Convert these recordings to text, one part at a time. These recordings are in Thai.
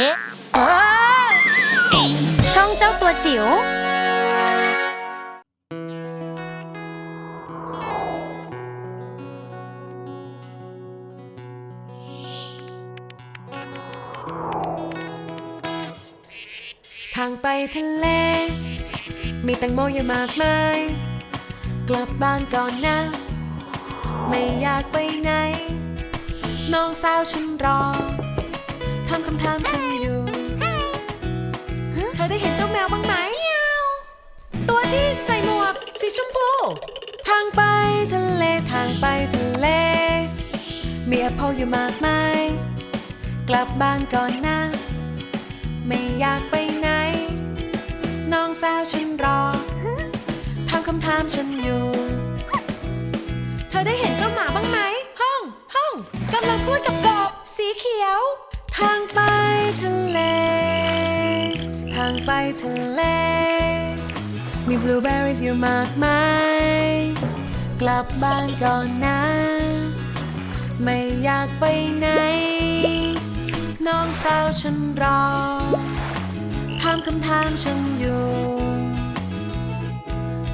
เอ๊ะช่องเจ้าตัวจิ๋ว ทางไปทะเล มีแตงโมอยู่มากมาย กลับบ้านก่อนนะ ไม่อยากไปไหน น้องสาวฉันรอ ทำคำถามฉันอยู่ เธอได้เห็นเจ้าแมวบ้างไหม ตัวที่ใส่หมวกสีชมพู ทางไปทะเลทางไปทะเล มีแอปเปิลอยู่มากมาย กลับบ้านก่อนนะ ไม่อยากไปไหน น้องสาวฉันรอทำคำถามฉันอยู่ เธอได้เห็นเจ้าหมาบ้างไหม ห้อง ห้องกำลังพูดกับกบสีเขียว ทางไปทะเล ทางไปทะเล มีบลูเบอร์รี่อยู่มากมาย กลับบ้านก่อนนะ ไม่อยากไปไหน น้องสาวฉันรอ ถามคำถามฉันอยู่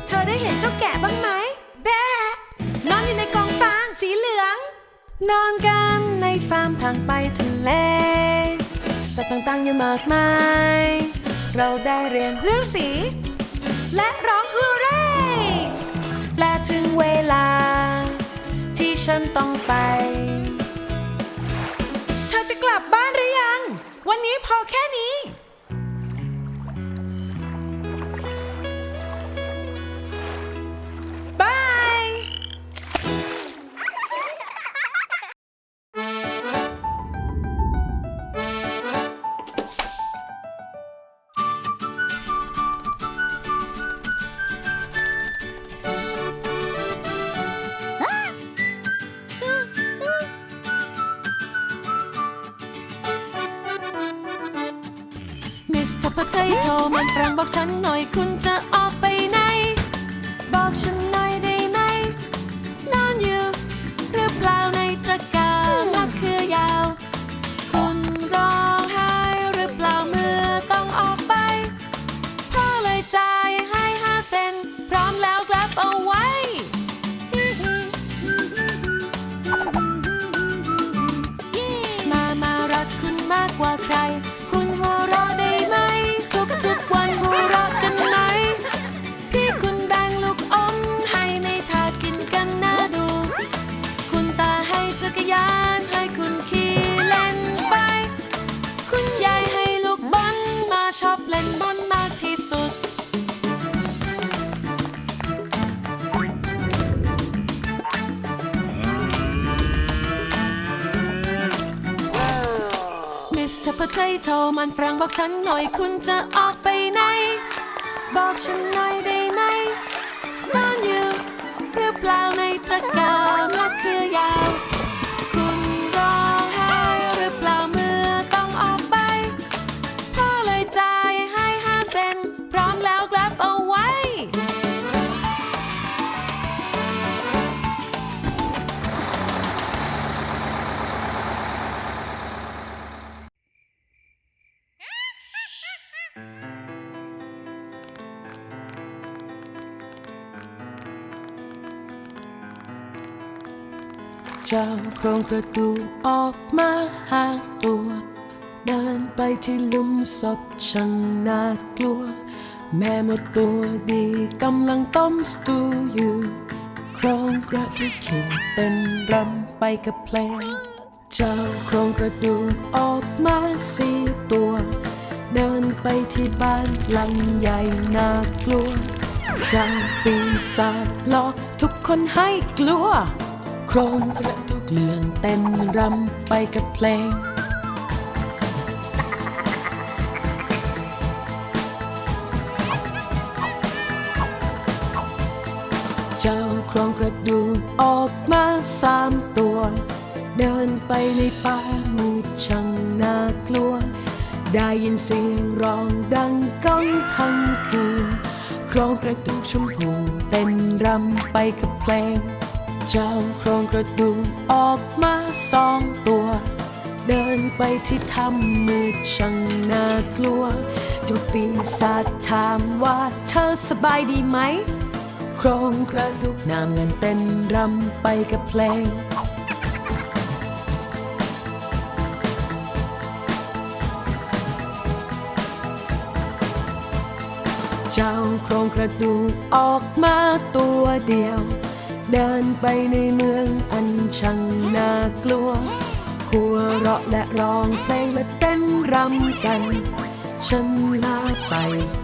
เธอได้เห็นเจ้าแกะบ้างไหม แบะนอนอยู่ในกองฟางสีเหลือง นอนกันในฟาร์มทางไปทะเล สัตว์ต่างๆอยู่มากมาย เราได้เรียนเรื่องสี และร้องฮูเร่และถึงเวลา ที่ฉันต้องไป เธอจะกลับบ้านหรือยัง วันนี้พอแค่นี้ Mr. Potato มันแปลงบอกฉันหน่อยคุณจะออกไปไหน สุด มิสเตอร์ o t a t o มันฝรั่งบอกฉันหน่อยคุณจะออกไปไหน บอกฉันหน่อยได้ เจ้าโครงกระดูกออกมาหาตัว เดินไปที่หลุมศพช่างน่ากลัว แม่หมดตัวดีกำลังต้มสตูอยู่โครงกระดูกเขียเต้นรำไปกับเพลง เจ้าโครงกระดูกออกมาสี่ตัว เดินไปที่บ้านหลังใหญ่น่ากลัวจ้าปีศาจหลอกทุกคนให้กลัว โครงกระดูกเลื่อนเต็มรำไปกับเพลง เจ้าโครงกระดูกออกมาสามตัว เดินไปในป่ามืดช่างน่ากลัว ได้ยินเสียงร้องดังก้องทั้งคืนโครงกระดูกชมพูเต้นรำไปกับเพลง เจ้าโครงกระดูกออกมาสองตัว เดินไปที่ถ้ำมืดช่างน่ากลัวเจ้าปีศาจถามว่าเธอสบายดีไหม โครงกระดูกน้ำเงินเต้นรำไปกับเพลง เจ้าโครงกระดูกออกมาตัวเดียว เดินไปในเมืองอันช่างน่ากลัว หัวเราะและร้องเพลงและเต้นรำกัน ฉันลาไป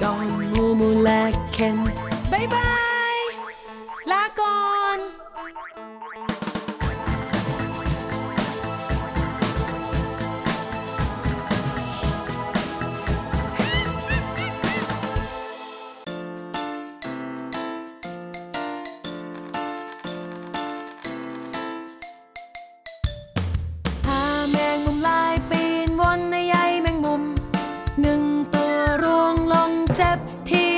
ก่อนมูมูและเคนบายบาย เจ็บที่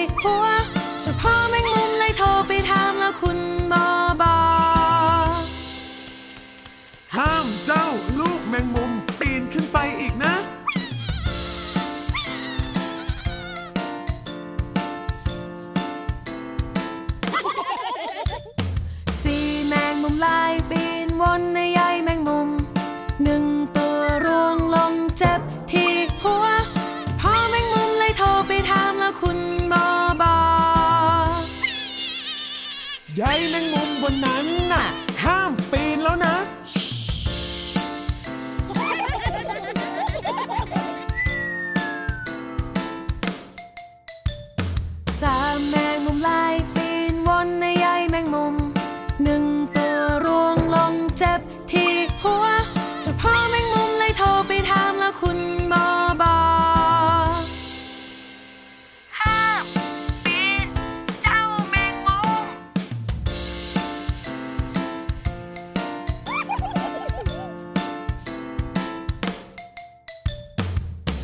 บนนั้นน่ะห้ามปีนแล้วนะ สามแม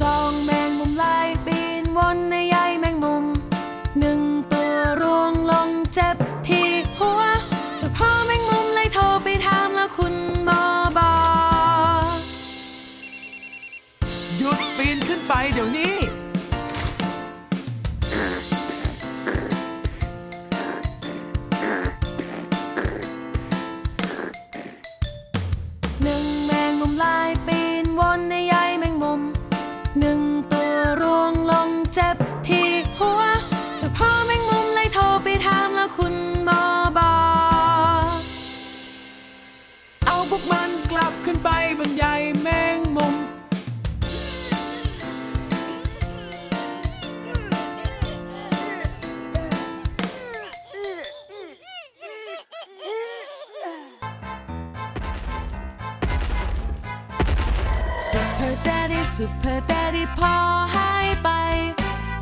สอ พวกมันกลับขึ้นไปบนใยแมงมุม Super Daddy Super Daddy พอหายไป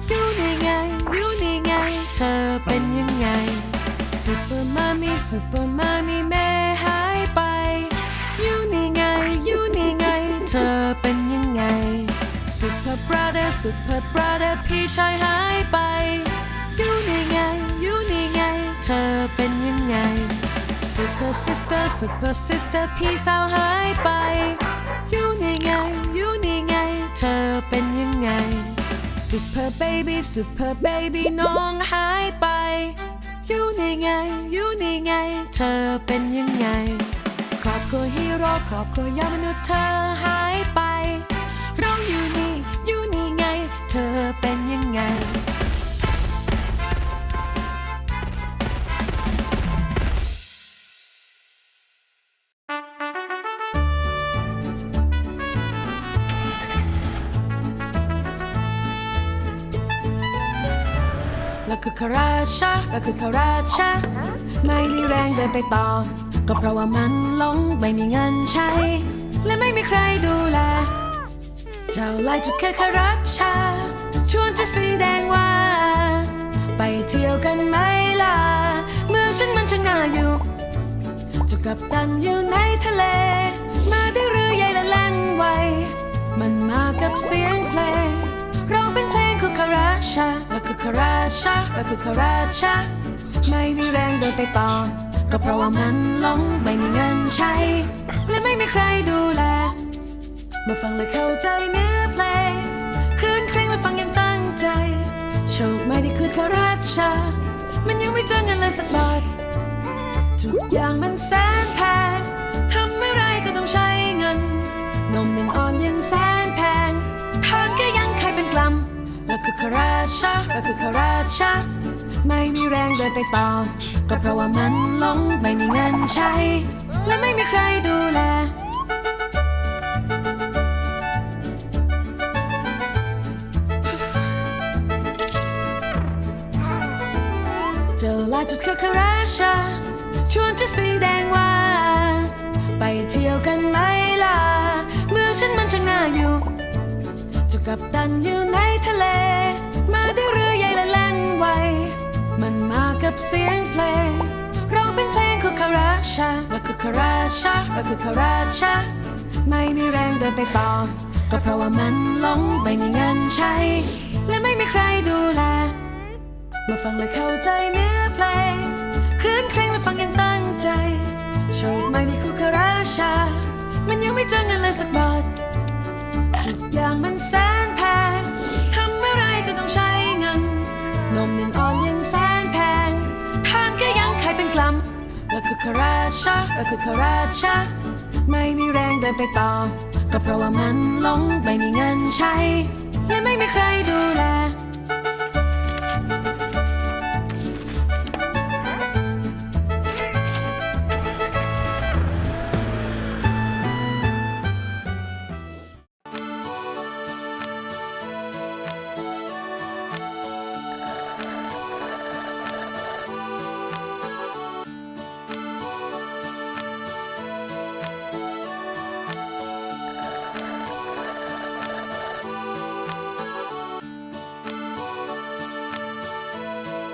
อยู่นี่ไง อยู่นี่ไง เธอเป็นยังไง Super Mommy Super Mommy แม่ Super Brother Super Brother พี่ชายหายไป อยู่นี่ไง อยู่นี่ไง เธอเป็นยังไง Super Sister Super Sister พี่สาวหายไป อยู่นี่ไง อยู่นี่ไง เธอเป็นยังไง Super Baby Super Baby น้องหายไป อยู่นี่ไง อยู่นี่ไง เธอเป็นยังไง ครอบครัวฮีโร่ครอบครัวยอดมนุษย์เธอหายไป เราอยู่นี่ เธอเป็นยังไงแล้วคือคาราชาแล้วคือคาราชาไม่มีแรงเดินไปต่อ ก็เพราะว่ามันหลงไม่มีเงินใช้ และไม่มีใครดูแล เจ้าลายจุดแค่คาราชา ชวนจะสีแดงว่า ไปเที่ยวกันไหมล่ะ เมืองฉันมันช่างน่าอยู่เจ้ากับตันอยู่ในทะเล มาได้เรือใหญ่และแล่นไว มันมากับเสียงเพลงร้องเป็นเพลงคือคาราชาและคือคาราชาและคือคาราชา ไม่มีแรงเดินไปต่อก็เพราะว่ามันหลงไม่มีเงินใช้ และไม่มีใครดูแล มาฟังและเข้าใจเนื้อเพลงคลื่นเคร่งและฟังอยังตั้งใจ โชคไม่ได้คือข้าราชา มันยังไม่เจอเงินเลยสักบาททุกอย่างมันแสนแพงทำอะไรก็ต้องใช้เงิน นมยังอ่อนยังแสนแพงทานก็ยังใครเป็นกลัมเราคือข้าราชาเราคือข้าราชาไม่มีแรงเดินไปต่อ ก็เพราะว่ามันหลงไม่มีเงินใช้ และไม่มีใครดูแล เจอลายจุดคือคาราชา ชวนจะสีแดงว่า ไปเที่ยวกันไหมล่ะ เมืองฉันมันช่างน่าอยู่จุกับตันอยู่ในทะเล มาได้เรือใหญ่และแล่นไว มันมากับเสียงเพลงร้องเป็นเพลงของคาราชาเราคือคาราชาเราคือคาราชา ไม่มีแรงเดินไปต่อก็เพราะว่ามันหลงไม่มีเงินใช้ และไม่มีใครดูแล มาฟังและเข้าใจเนื้อเพลงเคลื่อนเคร่งและฟังอยังตั้งใจโชคไม่ได้คู่คาราชา มันยังไม่เจอเงินเลยสักบาททุกอย่างมันแสนแพงทำอะไรก็ต้องใช้เงิน นมยังอ่อนยังแสนแพงทานก็ยังขายเป็นกลัมเราคือคาราชาเราคือคาราชา ไม่มีแรงเดินไปต่อ ก็เพราะว่ามันหลงไม่มีเงินใช้ และไม่มีใครดูแล